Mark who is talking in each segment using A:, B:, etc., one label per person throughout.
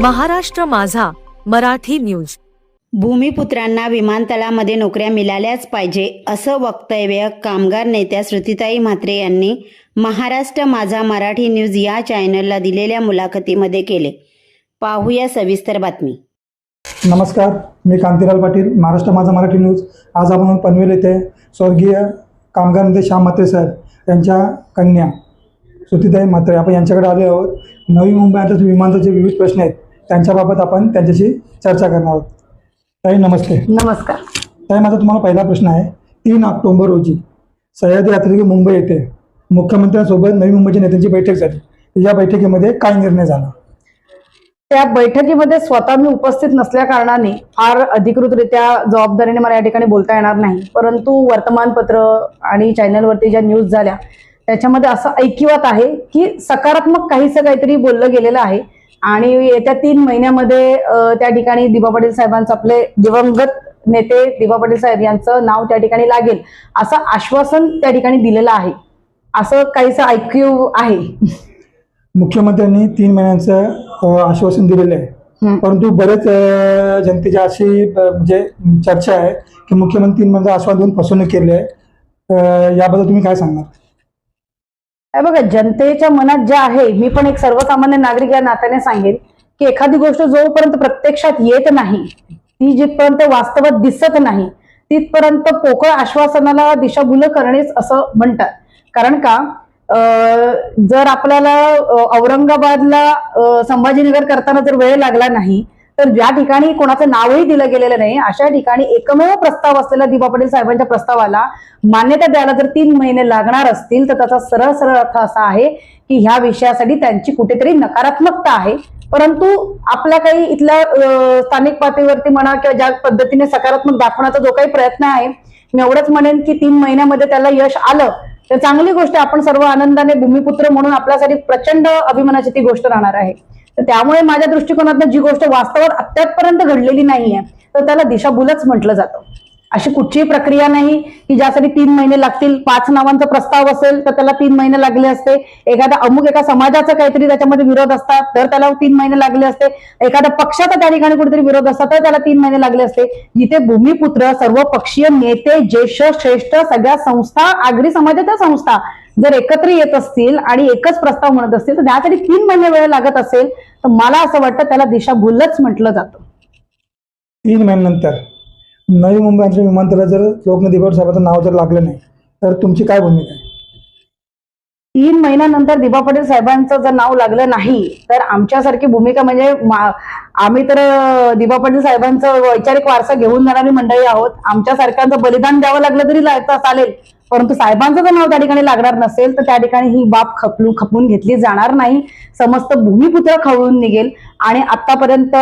A: महाराष्ट्र माझा मराठी न्यूज.
B: भूमिपुत्रांना विमानतळामध्ये नोकऱ्या मिळाल्याच पाहिजे असं वक्तव्य कामगार नेत्या श्रुतीताई म्हात्रे यांनी महाराष्ट्र माझा मराठी न्यूज या चॅनलला दिलेल्या मुलाखतीमध्ये केले. पाहूया सविस्तर बातमी.
C: नमस्कार मी कांतीलाल पाटील महाराष्ट्र माझा मराठी न्यूज. आज आपण पनवेल येथे स्वर्गीय कामगार नेते श्याम म्हात्रे साहेब यांच्या कन्या सुतीताई म्हात्रे आपण यांच्याकडे आले आहोत. नवी मुंबई आंतरराष्ट्रीय विमानतळाचे विविध प्रश्न आहेत. त्यांच्याबाबत आपण त्यांच्याशी चर्चा करणार आहोत. ताई नमस्ते.
D: नमस्कार.
C: ताई माझा तुम्हाला पहिला प्रश्न आहे. तीन ऑक्टोबर रोजी सह्याद्री यात्रेची मुंबई येथे मुख्यमंत्र्यांसोबत नवी मुंबईच्या नेत्यांची बैठक झाली. या बैठकीमध्ये काय निर्णय झाला?
D: त्या बैठकीमध्ये स्वतः मी उपस्थित नसल्या कारणाने फार अधिकृतरित्या जबाबदारीने मला या ठिकाणी बोलता येणार नाही. परंतु वर्तमानपत्र आणि चॅनलवरती ज्या न्यूज झाल्या त्याच्यामध्ये असं ऐकिवात आहे की सकारात्मक काहीसं काहीतरी बोललं गेलेलं आहे. आणि येत्या तीन महिन्यामध्ये त्या ठिकाणी दिबा पाटील साहेबांचं आपले दिवंगत नेते दिबा पाटील साहेब यांचं नाव त्या ठिकाणी लागेल असं आश्वासन त्या ठिकाणी दिलेलं आहे. असं काहीसं ऐकीव आहे.
C: मुख्यमंत्र्यांनी तीन महिन्यांचं आश्वासन दिलेलं आहे. परंतु बरेच अ, जनतेची अशी म्हणजे चर्चा आहे की मुख्यमंत्री तीन महिन्याचं आश्वासन देऊन फसवणूक केली आहे. याबद्दल तुम्ही काय सांगणार?
D: बघा जनतेच्या मनात जे आहे मी पण एक सर्वसामान्य नागरिक या नात्याने सांगेन की एखादी गोष्ट जोपर्यंत प्रत्यक्षात येत नाही ती जिथपर्यंत वास्तवात दिसत नाही तिथपर्यंत पोकळ आश्वासनाला दिशाभूल करणेच असं म्हणतात. कारण का जर आपल्याला औरंगाबादला संभाजीनगर करताना जर वेळ लागला नाही तर ज्या ठिकाणी कोणाचं नावही दिलं गेलेलं नाही अशा ठिकाणी एकमेव प्रस्ताव असलेला दिबा पाटील साहेबांच्या प्रस्तावाला मान्यता द्यायला जर तीन महिने लागणार असतील तर त्याचा सरळ सरळ अर्थ असा आहे की ह्या विषयासाठी त्यांची कुठेतरी नकारात्मकता आहे. परंतु आपल्या काही इथल्या स्थानिक पातळीवरती म्हणा किंवा ज्या पद्धतीने सकारात्मक दाखवण्याचा जो काही प्रयत्न आहे मी एवढंच म्हणेन की तीन महिन्यामध्ये त्याला यश आलं तर चांगली गोष्ट आपण सर्व आनंदाने भूमिपुत्र म्हणून आपल्यासाठी प्रचंड अभिमानाची ती गोष्ट राहणार आहे. तर त्यामुळे माझ्या दृष्टिकोनातून जी गोष्ट वास्तवात अत्यापर्यंत घडलेली नाहीये तर त्याला दिशाभूलच म्हटलं जातं. अशी कुठचीही प्रक्रिया नाही की ज्यासाठी तीन महिने लागतील पाच नावांचा प्रस्ताव असेल तर त्याला तीन महिने लागले असते. एखादा अमुक एका समाजाचा काहीतरी त्याच्यामध्ये विरोध असतात तर त्याला तीन महिने लागले असते. एखाद्या पक्षाचा त्या ठिकाणी कुठेतरी विरोध असतात तर त्याला तीन महिने लागले असते. जिथे भूमिपुत्र सर्व पक्षीय नेते ज्येष्ठ श्रेष्ठ सगळ्या संस्था आगरी समाजाच्या संस्था जर एकत्र येत असतील आणि एकच प्रस्ताव म्हणत असतील तर त्यासाठी तीन महिने वेळ लागत असेल तर मला असं वाटतं त्याला दिशाभूलच म्हटलं जातं.
C: तीन महिन्यानंतर नवी मुंबई आंतरराष्ट्रीय जर लोकनेते साहेबांचं नाव जर लागलं नाही तर तुमची काय भूमिका आहे?
D: तीन महिन्यानंतर दिबा पटेल साहेबांचं जर नाव लागलं नाही तर आमच्यासारखी भूमिका म्हणजे मा- आम्ही तर दिबा पटेल साहेबांचं वैचारिक वारसा घेऊन जाणारी मंडळी आहोत. आमच्यासारख्यांचं बलिदान द्यावं लागलं तरी चालेल. परंतु साहेबांचं जर नाव त्या ठिकाणी लागणार नसेल तर त्या ठिकाणी ही बाब खपलून खपून घेतली जाणार नाही. समस्त भूमिपुत्र खवळून निघेल. आणि आतापर्यंत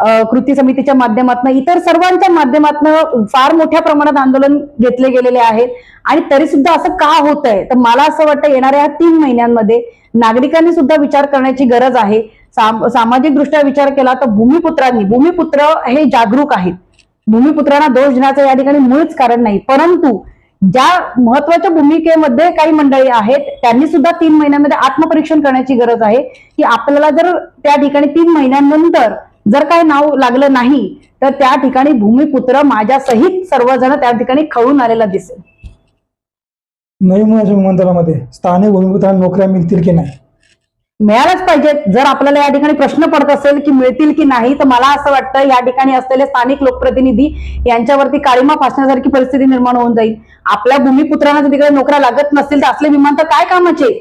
D: कृती समितीच्या माध्यमातून इतर सर्वांच्या माध्यमातून फार मोठ्या प्रमाणात आंदोलन घेतले गेलेले आहेत आणि तरी सुद्धा असं का होत आहे तर मला असं वाटतं येणाऱ्या तीन महिन्यांमध्ये नागरिकांनी सुद्धा विचार करण्याची गरज आहे. साम- सामाजिक दृष्ट्या विचार केला तर भूमिपुत्रांनी भूमिपुत्र हे जागरूक आहेत. भूमिपुत्रांना दोष देण्याचं या ठिकाणी मुळीच कारण नाही. परंतु ज्या महत्त्वाच्या भूमिकेमध्ये काही मंडळी आहेत त्यांनी सुद्धा तीन महिन्यामध्ये आत्मपरीक्षण करण्याची गरज आहे. की आपल्याला जर त्या ठिकाणी तीन महिन्यांनंतर जर काय नाव लागलं नाही तर त्या ठिकाणी भूमिपुत्र माझ्या सहित सर्वजण त्या ठिकाणी खळून आलेला दिसेल.
C: नवी आंतरराष्ट्रीय विमानतळामध्ये. स्थानिक भूमिपुत्रांना नोकऱ्या मिळतील की नाही?
D: मिळायलाच पाहिजेत. जर आपल्याला या ठिकाणी प्रश्न पडत असेल की मिळतील की नाही तर मला असं वाटतं या ठिकाणी असलेले स्थानिक लोकप्रतिनिधी यांच्यावरती काळीमा फासण्यासारखी परिस्थिती निर्माण होऊन जाईल. आपल्या भूमिपुत्रांना जर तिकडे नोकऱ्या लागत नसतील तर असले विमानतळ काय कामाचे?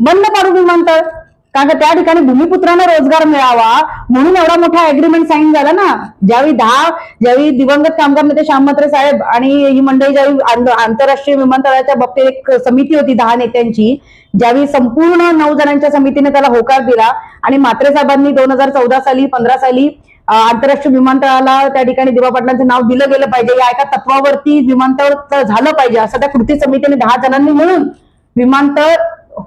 D: बंद पाडू विमानतळ. कारण का त्या ठिकाणी भूमिपुत्रांना रोजगार मिळावा. म्हणून एवढा मोठा अग्रीमेंट साईन झाला ना. ज्यावेळी दहा ज्यावेळी दिवंगत कामगार नेते श्याम म्हात्रे साहेब आणि ही मंडळी ज्यावेळी आंतरराष्ट्रीय विमानतळाच्या बाबतीत एक समिती होती दहा नेत्यांची ज्यावेळी संपूर्ण नऊ जणांच्या समितीने त्याला होकार दिला आणि म्हात्रे साहेबांनी दोन हजार चौदा साली पंधरा साली आंतरराष्ट्रीय विमानतळाला त्या ठिकाणी दिवा पाटलांचं नाव दिलं गेलं पाहिजे. या एका तत्वावरती विमानतळ झालं पाहिजे. असं त्या कृती समितीने दहा जणांनी मिळून विमानतळ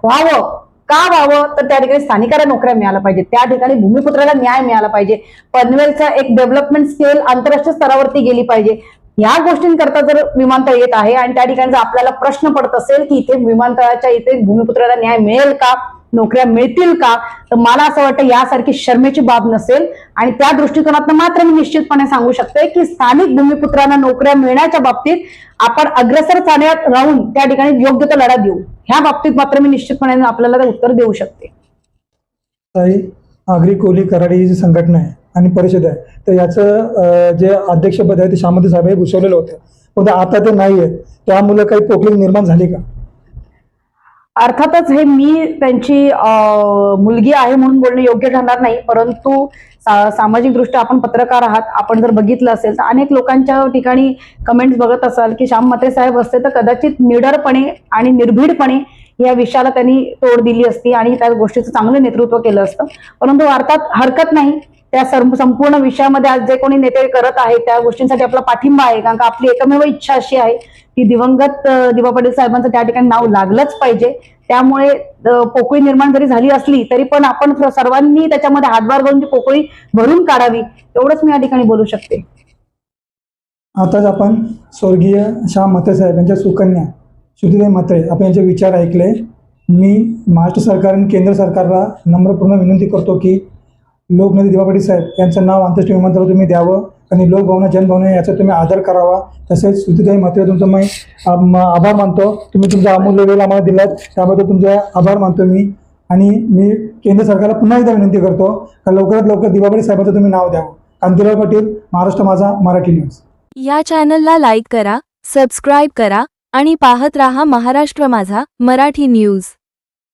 D: व्हावं. का व्हावं? तर त्या ठिकाणी स्थानिकाला नोकऱ्या मिळाल्या पाहिजे. त्या ठिकाणी भूमिपुत्राला न्याय मिळाला पाहिजे. पनवेलचा एक डेव्हलपमेंट स्केल आंतरराष्ट्रीय स्तरावरती गेली पाहिजे. या गोष्टींकरता जर विमानतळ येत आहे आणि त्या ठिकाणी जर आपल्याला प्रश्न पडत असेल की इथे विमानतळाच्या इथे भूमिपुत्राला न्याय मिळेल का? नोकऱ्या मिळतील का? तर मला असं वाटतं यासारखी शर्मेची बाब नसेल. आणि त्या दृष्टिकोनातून मात्र मी निश्चितपणे सांगू शकते की स्थानिक भूमिपुत्रांना नोकऱ्या मिळण्याच्या बाबतीत आपण अग्रसर चालण्यात राहून त्या ठिकाणी योग्य तो लढा देऊ. ह्या बाबतीत मात्र मी निश्चितपणे आपल्याला ते उत्तर देऊ शकते.
C: आगरी कोली कराडी ही जी संघटना आहे आणि परिषद आहे तर याचं जे अध्यक्षपद आहे ते श्यामती साहेब हे भूषवलेलं होतं. पण आता ते नाही आहे त्यामुळे काही पोकळी निर्माण झाली का?
D: अर्थातच हे मी त्यांची मुलगी आहे म्हणून बोलणं योग्य ठरणार नाही परंतु सा- सामाजिकदृष्ट्या आपण पत्रकार आहात आपण जर बघितलं असेल तर अनेक लोकांच्या ठिकाणी कमेंट्स बघत असाल की श्याम मते साहेब असते तर कदाचित निडरपणे आणि निर्भीडपणे या विषयाला त्यांनी तोड दिली असती आणि त्या गोष्टीचं चांगलं नेतृत्व केलं असतं. परंतु अर्थात हरकत नाही. त्या संपूर्ण विषयामध्ये आज जे कोणी नेते करत आहेत त्या गोष्टींसाठी आपला पाठिंबा आहे. कारण का आपली एकमेव इच्छा अशी आहे की दिवंगत दिवा पाटील साहेबांचं त्या ठिकाणी नाव लागलंच पाहिजे. त्यामुळे पोकळी निर्माण जरी झाली असली तरी पण आपण सर्वांनी त्याच्यामध्ये हातभार घालून ती पोकळी भरून काढावी. एवढंच मी या ठिकाणी बोलू शकते.
C: आताच आपण स्वर्गीय शाह मते साहेब यांच्या सुकन्या श्रुतीताई म्हात्रे आपण यांचे विचार ऐकले. मी महाराष्ट्र सरकार आणि केंद्र सरकारला नम्रपूर्ण विनंती करतो की लोकनेते दिवापाटी साहेब यांचं नाव आंतरराष्ट्रीय विमानतळावर तुम्ही द्यावं आणि लोकभावना जनभावना याचा तुम्ही आदर करावा. तसेच श्रुतीताई मात्र तुमचं मी आभार मानतो. तुम्ही तुमचा अमूल्य वेळ आम्हाला दिलात त्याबद्दल तुमचे आभार मानतो मी. आणि मी केंद्र सरकारला पुन्हा एकदा विनंती करतो का लवकरात लवकर दिवापाटी साहेबांचं तुम्ही नाव द्यावं कांतीराव पाटील महाराष्ट्र माझा मराठी न्यूज.
A: या चॅनलला लाईक करा सबस्क्राईब करा आणि पाहत रहा महाराष्ट्र माझा मराठी न्यूज.